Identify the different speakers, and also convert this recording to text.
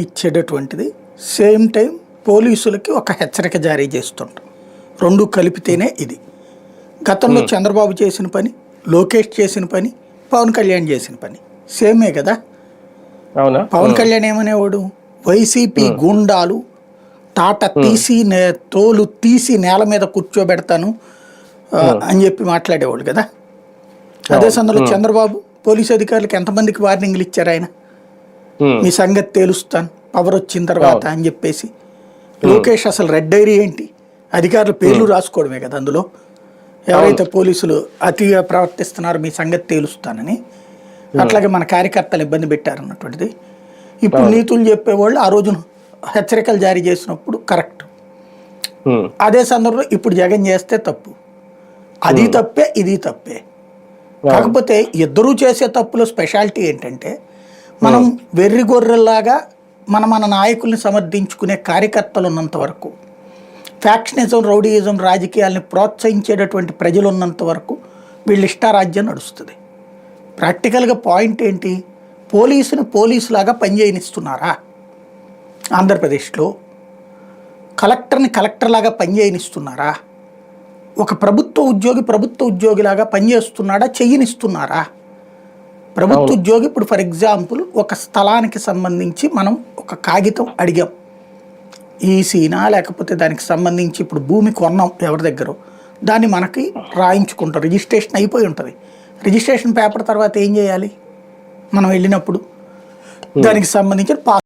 Speaker 1: ఇచ్చేటటువంటిది same time పోలీసులకి ఒక హెచ్చరిక జారీ చేస్తుంటాం. రెండు కలిపితేనే ఇది. గతంలో చంద్రబాబు చేసిన పని లోకేష్ చేసిన పని పవన్ కళ్యాణ్ చేసిన పని. సేమే కదా?
Speaker 2: అవునా?
Speaker 1: పవన్ కళ్యాణ్ ఏమనేవాడు? వైసీపీ గుండాలు తాట తీసి నే- తోలు తీసి నేల మీద కూర్చోబెడతాను అని చెప్పి మాట్లాడేవాడు కదా? అదే సందర్భంలో చంద్రబాబు పోలీసు అధికారులకు ఎంతమందికి వార్నింగ్లు ఇచ్చారు ఆయన? మీ సంగతి తేలుస్తాను. పవర్ వచ్చిన తర్వాత అని చెప్పేసి. లోకేష్ అసలు రెడ్ డైరీ ఏంటి? అధికారుల పేర్లు రాసుకోవడమే కదా అందులో? ఎవరైతే పోలీసులు అతిగా ప్రవర్తిస్తున్నారో మీ సంగతి తేలుస్తానని. అట్లాగే మన కార్యకర్తలు ఇబ్బంది పెట్టారన్నటువంటిది. ఇప్పుడు నీతులు చెప్పేవాళ్ళు ఆ రోజున హెచ్చరికలు జారీ చేసినప్పుడు కరెక్ట్. అదే సందర్భంలో ఇప్పుడు జగన్ చేస్తే తప్పు. అది తప్పే ఇది తప్పే. కాకపోతే ఇద్దరూ చేసే తప్పులో స్పెషాలిటీ ఏంటంటే మనం వెర్రి గొర్రెల్లాగా మన మన నాయకుల్ని సమర్థించుకునే కార్యకర్తలు ఉన్నంత వరకు ఫ్యాక్షనిజం రౌడీయిజం రాజకీయాల్ని ప్రోత్సహించేటటువంటి ప్రజలు ఉన్నంత వరకు వీళ్ళ ఇష్టారాజ్యం నడుస్తుంది. ప్రాక్టికల్గా పాయింట్ ఏంటి? పోలీసుని పోలీసులాగా పనిచేయనిస్తున్నారా? ఆంధ్రప్రదేశ్లో కలెక్టర్ని కలెక్టర్లాగా పనిచేయనిస్తున్నారా? ఒక ప్రభుత్వ ఉద్యోగి ప్రభుత్వ ఉద్యోగిలాగా పనిచేస్తున్నాడా? చెయ్యనిస్తున్నారా? ప్రభుత్వ ఉద్యోగి ఇప్పుడు ఫర్ ఎగ్జాంపుల్ ఒక స్థలానికి సంబంధించి మనం ఒక కాగితం అడిగాం. ఈసీనా లేకపోతే దానికి సంబంధించి ఇప్పుడు భూమి కొన్నాం ఎవరి దగ్గర దాన్ని మనకి రాయించుకుంటాం. రిజిస్ట్రేషన్ అయిపోయి ఉంటుంది. రిజిస్ట్రేషన్ పేపర్ తర్వాత ఏం చేయాలి? మనం వెళ్ళినప్పుడు దానికి సంబంధించిన పా